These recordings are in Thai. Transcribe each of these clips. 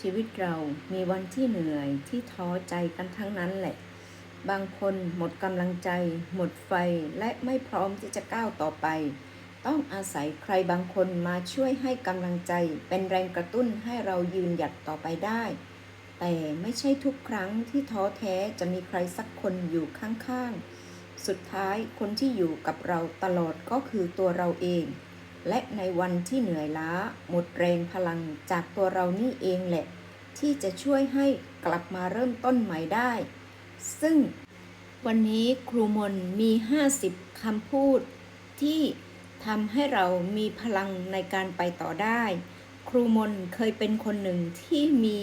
ชีวิตเรามีวันที่เหนื่อยที่ท้อใจกันทั้งนั้นแหละ บางคนหมดกำลังใจ หมดไฟและไม่พร้อมที่จะก้าวต่อไป ต้องอาศัยใครบางคนมาช่วยให้กำลังใจ เป็นแรงกระตุ้นให้เรายืนหยัดต่อไปได้ แต่ไม่ใช่ทุกครั้งที่ท้อแท้จะมีใครสักคนอยู่ข้างๆ สุดท้ายคนที่อยู่กับเราตลอดก็คือตัวเราเอง และในวันที่เหนื่อยล้า หมดแรงพลังจากตัวเรานี่เองแหละ ที่จะช่วยให้กลับมาเริ่มต้นใหม่ได้ ซึ่งวันนี้ครูมนมี 50 คำพูด ที่ทำให้เรามีพลังในการไปต่อได้ ครูมนเคยเป็นคนหนึ่งที่มี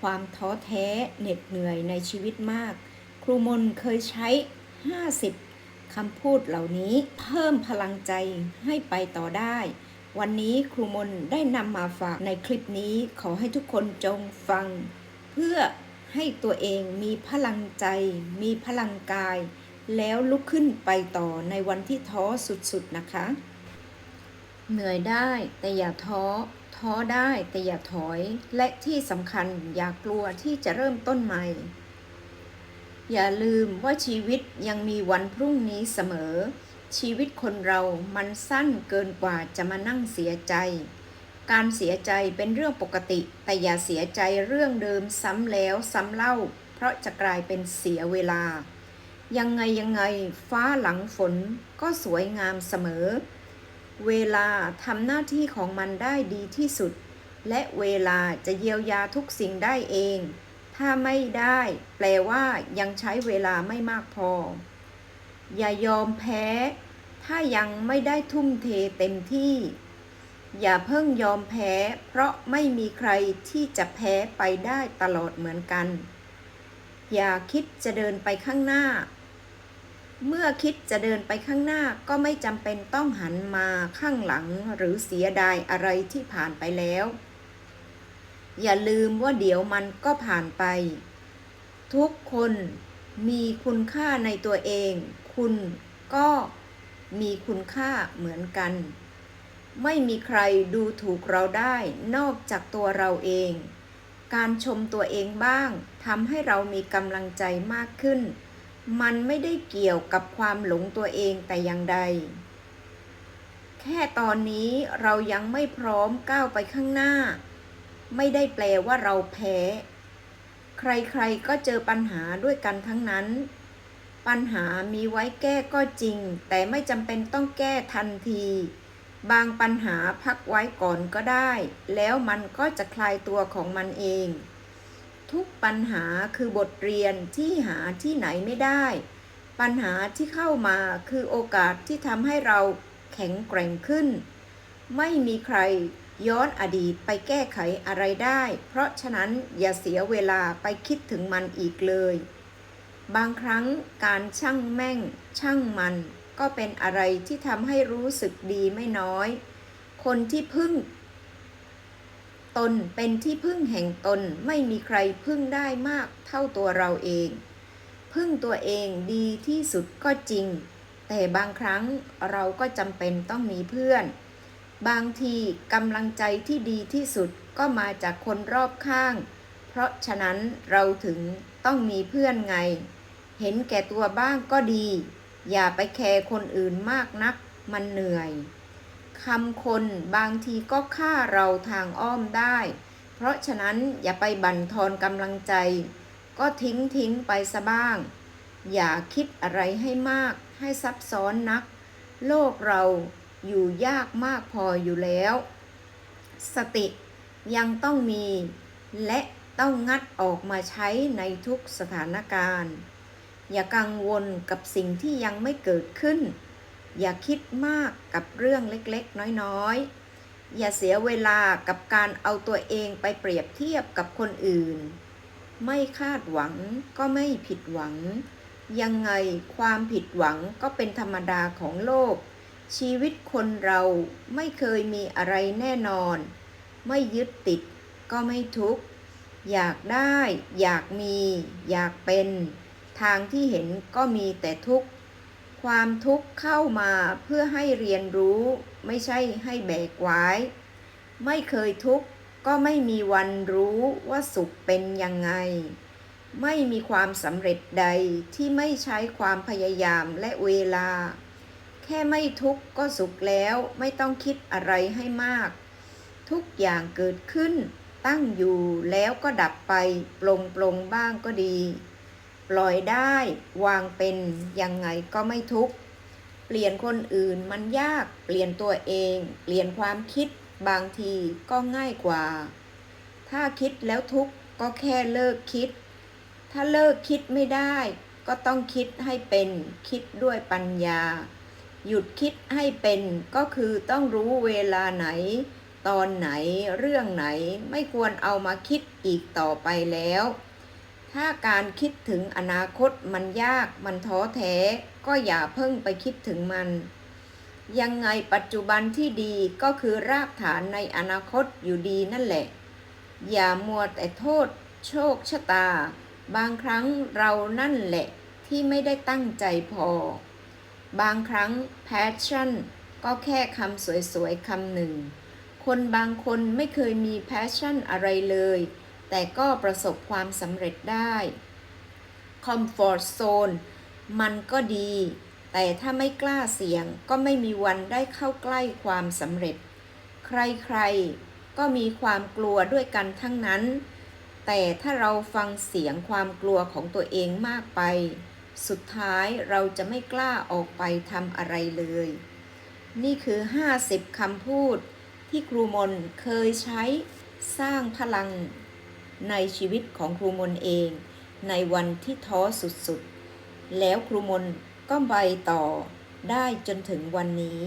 ความท้อแท้เหน็ดเหนื่อยในชีวิตมาก ครูมนเคยใช้ 50 คำพูดเหล่านี้เพิ่มพลังใจให้ไปต่อได้ วันนี้ครูมนได้นำมาฝากในคลิปนี้ขอให้ทุกคนจงฟัง เพื่อให้ตัวเองมีพลังใจ มีพลังกาย แล้วลุกขึ้นไปต่อในวันที่ท้อสุดๆนะคะ เหนื่อยได้แต่อย่าท้อ ท้อได้แต่อย่าถอย และที่สำคัญอย่ากลัวที่จะเริ่มต้นใหม่ อย่าลืมว่าชีวิตยังมีวันพรุ่งนี้เสมอ ชีวิตคนเรามันสั้นเกินกว่าจะมานั่งเสียใจ การเสียใจเป็นเรื่องปกติ แต่อย่าเสียใจเรื่องเดิมซ้ำแล้วซ้ำเล่า เพราะจะกลายเป็นเสียเวลา ยังไงยังไงฟ้าหลังฝนก็สวยงามเสมอ เวลาทำหน้าที่ของมันได้ดีที่สุด และเวลาจะเยียวยาทุกสิ่งได้เอง ถ้าไม่ได้ แปลว่ายังใช้เวลาไม่มากพอ อย่ายอมแพ้ ถ้ายังไม่ได้ทุ่มเทเต็มที่ อย่าเพิ่งยอมแพ้ เพราะไม่มีใครที่จะแพ้ไปได้ตลอดเหมือนกัน อย่าคิดจะเดินไปข้างหน้า เมื่อคิดจะเดินไปข้างหน้าก็ไม่จำเป็นต้องหันมาข้างหลังหรือเสียดายอะไรที่ผ่านไปแล้ว อย่าลืมว่าเดี๋ยวมันก็ผ่านไป ทุกคนมีคุณค่าในตัวเอง คุณก็มีคุณค่าเหมือนกัน ไม่มีใครดูถูกเราได้นอกจากตัวเราเอง การชมตัวเองบ้างทำให้เรามีกำลังใจมากขึ้น มันไม่ได้เกี่ยวกับความหลงตัวเองแต่อย่างใด แค่ตอนนี้เรายังไม่พร้อมก้าวไปข้างหน้า ไม่ได้แปลว่าเราแพ้ ใครๆก็เจอปัญหาด้วยกันทั้งนั้น ปัญหามีไว้แก้ก็จริง แต่ไม่จำเป็นต้องแก้ทันที บางปัญหาพักไว้ก่อนก็ได้ แล้วมันก็จะคลายตัวของมันเอง ทุกปัญหาคือบทเรียนที่หาที่ไหนไม่ได้ ปัญหาที่เข้ามาคือโอกาสที่ทำให้เราแข็งแกร่งขึ้น ไม่มีใคร ย้อนอดีตไปแก้ไขอะไรได้ เพราะฉะนั้นอย่าเสียเวลาไปคิดถึงมันอีกเลย บางครั้งการช่างแม่ง ช่างมัน ก็เป็นอะไรที่ทำให้รู้สึกดีไม่น้อย คนที่พึ่ง ตนเป็นที่พึ่งแห่งตนไม่มีใครพึ่งได้มากเท่าตัวเราเอง พึ่งตัวเองดีที่สุดก็จริง แต่บางครั้งเราก็จำเป็นต้องมีเพื่อน บางทีกำลังใจที่ดีที่สุดก็มาจากคนรอบข้าง เพราะฉะนั้นเราถึงต้องมีเพื่อนไง เห็นแก่ตัวบ้างก็ดี อย่าไปแคร์คนอื่นมากนัก มันเหนื่อยคำคนบางทีก็ฆ่าเราทางอ้อมได้ เพราะฉะนั้นอย่าไปบั่นทอนกำลังใจ ก็ทิ้งทิ้งไปซะบ้าง อย่าคิดอะไรให้มากให้ซับซ้อนนัก โลกเรา อยู่ยากมากพออยู่แล้ว สติยังต้องมี และต้องงัดออกมาใช้ในทุกสถานการณ์ อย่ากังวลกับสิ่งที่ยังไม่เกิดขึ้น อย่าคิดมากกับเรื่องเล็กๆ น้อยๆ อย่าเสียเวลากับการเอาตัวเองไปเปรียบเทียบกับคนอื่น ไม่คาดหวังก็ไม่ผิดหวัง ยังไงความผิดหวังก็เป็นธรรมดาของโลก ชีวิตคนเราไม่เคยมีอะไรแน่นอน ไม่ยึดติดก็ไม่ทุกข์ อยากได้ อยากมี อยากเป็น ทางที่เห็นก็มีแต่ทุกข์ ความทุกข์เข้ามาเพื่อให้เรียนรู้ ไม่ใช่ให้แบกไว้ ไม่เคยทุกข์ก็ไม่มีวันรู้ว่าสุขเป็นยังไง ไม่มีความสำเร็จใดที่ไม่ใช้ความพยายามและเวลา ค่ไม่ทุกข์ก็สุขแล้วไม่ต้องคิดอะไรให้มาก ทุกอย่างเกิดขึ้น ตั้งอยู่แล้วก็ดับไปปลงปลงๆบ้างก็ดี ปล่อยได้วางเป็นยังไงก็ไม่ทุกข์ เปลี่ยนคนอื่นมันยากเปลี่ยนตัวเอง เปลี่ยนความคิดบางทีก็ง่ายกว่า ถ้าคิดแล้วทุกข์ก็แค่เลิกคิด ถ้าเลิกคิดไม่ได้ ก็ต้องคิดให้เป็นคิดด้วยปัญญา หยุดคิดให้เป็นก็คือต้องรู้เวลาไหน ตอนไหนเรื่องไหนไม่ควรเอามาคิดอีกต่อไปแล้ว ถ้าการคิดถึงอนาคตมันยากมันท้อแท้ ก็อย่าเพิ่งไปคิดถึงมัน ยังไงปัจจุบันที่ดีก็คือรากฐานในอนาคตอยู่ดีนั่นแหละ อย่ามัวแต่โทษ โชคชะตา บางครั้งเรานั่นแหละที่ไม่ได้ตั้งใจพอ บางครั้ง passion ก็แค่คำสวยๆคำหนึ่ง คนบางคนไม่เคยมี passion อะไรเลย แต่ก็ประสบความสำเร็จได้ comfort zone มันก็ดี แต่ถ้าไม่กล้าเสี่ยงก็ไม่มีวันได้เข้าใกล้ความสำเร็จ ใครๆ ก็มีความกลัวด้วยกันทั้งนั้น แต่ถ้าเราฟังเสียงความกลัวของตัวเองมากไป สุดท้ายเราจะไม่กล้าออกไปทำอะไรเลย นี่คือ 50คำพูดที่ครูมนเคยใช้สร้างพลังในชีวิตของครูมนเอง ในวันที่ท้อสุดๆ แล้วครูมนก็ไปต่อได้จนถึงวันนี้